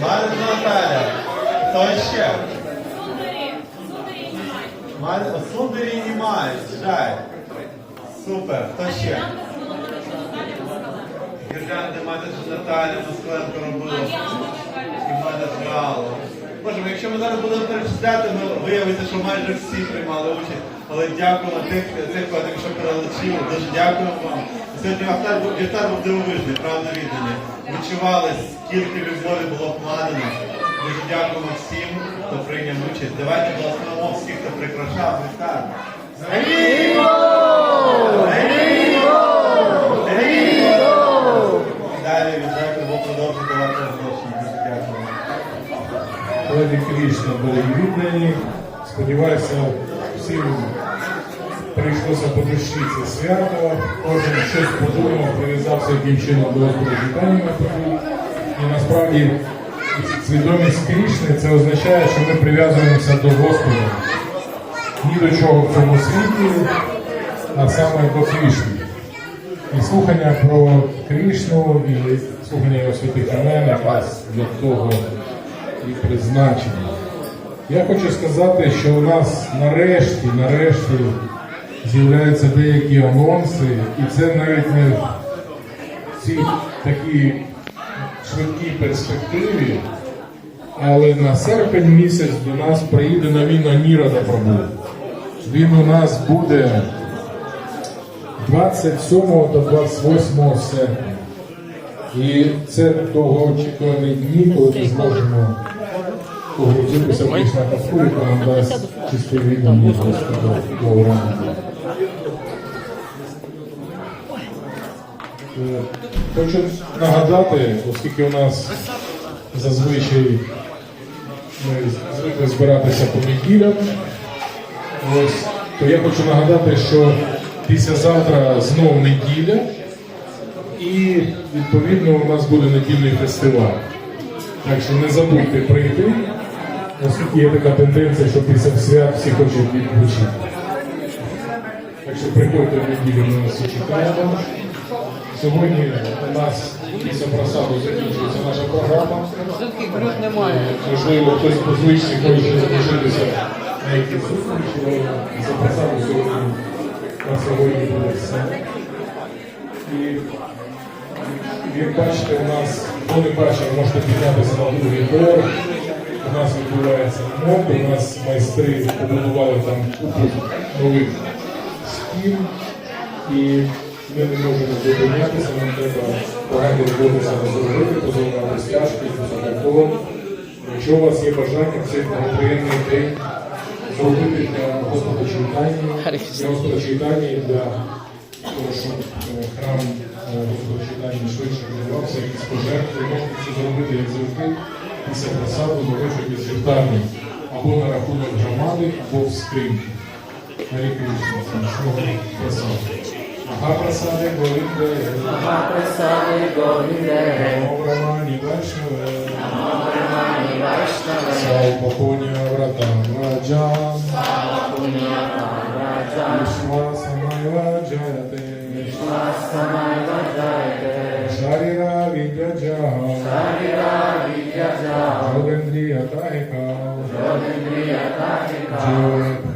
Марина Наталя. Хто ще? Сударі немає. Жаль. Супер. Хто ще? Гірлянди мати Наталя Москаленко робила. І мати зграла. Боже, якщо ми зараз будемо перечисляти, ми виявиться, що майже всі приймали участь. Але дякуємо тих, тих, що перелечили. Дуже дякуємо вам. Сьогодні вівтар був вівтар був дивовижний, правда віддані. Відчували, скільки любові було вкладено. Дуже дякуємо всім, хто прийняв участь. Давайте благословимо всіх, хто прикрашав вівтар. Далі бо продовжуйте давати гроші. Дуже дякуємо. Раді Крішна були віддані. Сподіваюся, всім прийшлося по душі це свято. Кожен щось подумав, прив'язався яким чином до подій. І насправді свідомість Крішни це означає, що ми прив'язуємося до Господа. Ні до чого в цьому світі, а саме до Крішни. І слухання про Крішну і слухання його святих імен якраз для того і призначення. Я хочу сказати, що у нас нарешті, нарешті з'являються деякі анонси, і це навіть не в цій такій швидкій перспективі, але на серпень місяць до нас приїде новина Нірода Прабу. Він у нас буде 27 до 28 серпня. І це довгоочікувані дні, коли ми зможемо погрузитися в Кришна Кафу, яка нам дасть віддання Господа до урану. Хочу нагадати, оскільки у нас зазвичай ми звикли збиратися по неділям, то я хочу нагадати, що післязавтра знов неділя, і відповідно у нас буде недільний фестиваль. Так що не забудьте прийти, оскільки є така тенденція, що після свят всі хочуть відпочити. Так що приходьте в неділю, ми вас чекаємо. Сьогодні у нас після просаду закінчується наша програма. Можливо, хтось по звичці хоче залишитися на якісь зустрічі, але за просаду сьогодні на сьогодні буде все. І як бачите, у нас, хто не бачив, можете піднятися на другий поверх. У нас відбувається ремонт, у нас майстри побудували там купу нових стін. І ми не можемо зупинятися, нам треба багато роботи зараз зробити, позовати стяжки, позовати Якщо у вас є бажання в цей благоприємний день зробити для Господа читання, для Господа читання і для того, щоб е, храм е, Господа читання швидше розвивався, якісь пожертви, можете це зробити, як завжди, після просаду на виході з або на рахунок громади, або в скриньки. Гарі Кришна, смачного મહાપ્રસાદે ગોવિંદ મહાપ્રસાદે ગોવિંદ નમો બ્રહ્માણિ વૈષ્ણવ નમો બ્રહ્માણિ વૈષ્ણવ સૌ પુણ્ય વ્રતા રાજા સૌ પુણ્ય રાજા વિશ્વાસમય જયતે વિશ્વાસમય જયતે શરીરા વિદ્યજા શરીરા વિદ્યજા જોગેન્દ્રિયતા એકા જોગેન્દ્રિયતા એકા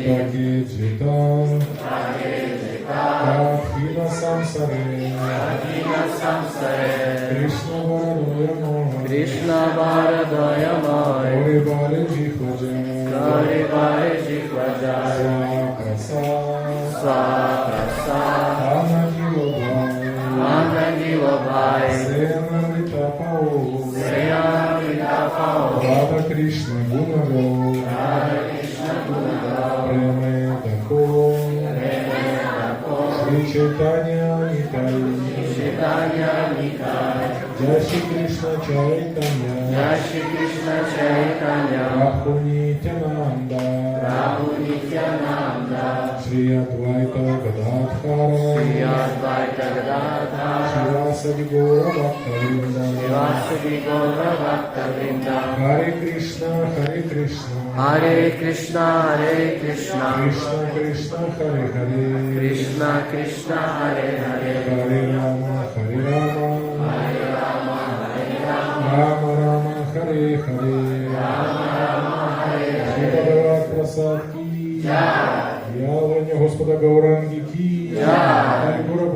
Такі Джита, Катхіна Самсаре, Адіна Самсаре, Кришна Варадоя Моха, Кришна Варадоя Мой, Ори Баре Джіходжа, Гори Варе Жікваджай, Краса, Свакраса, Анагілобай, Анагілобай, Сенамрита Пао, Сеямритафао, Рада Кришна Гунаго, Преме Шри Чайтanya Нитай, Jai Shri Krishna Chaitanya Jai Shri Krishna Chaitanya Prabhu Nityananda Prabhu Nityananda Shri अद्वैत गदाधार श्री अद्वैत गदाधार शिवासदि गौर गौर भक्तवृंद हरे कृष्ण हरे कृष्ण। हरे कृष्ण हरे कृष्ण। कृष्ण कृष्ण हरे हरे। कृष्ण कृष्ण हरे हरे। हरे राम हरे राम। राम राम। हरे हरे। राम राम हरे हरे। भगवान प्रसाद की जय। Явлення Господа Гауранги Ки Гура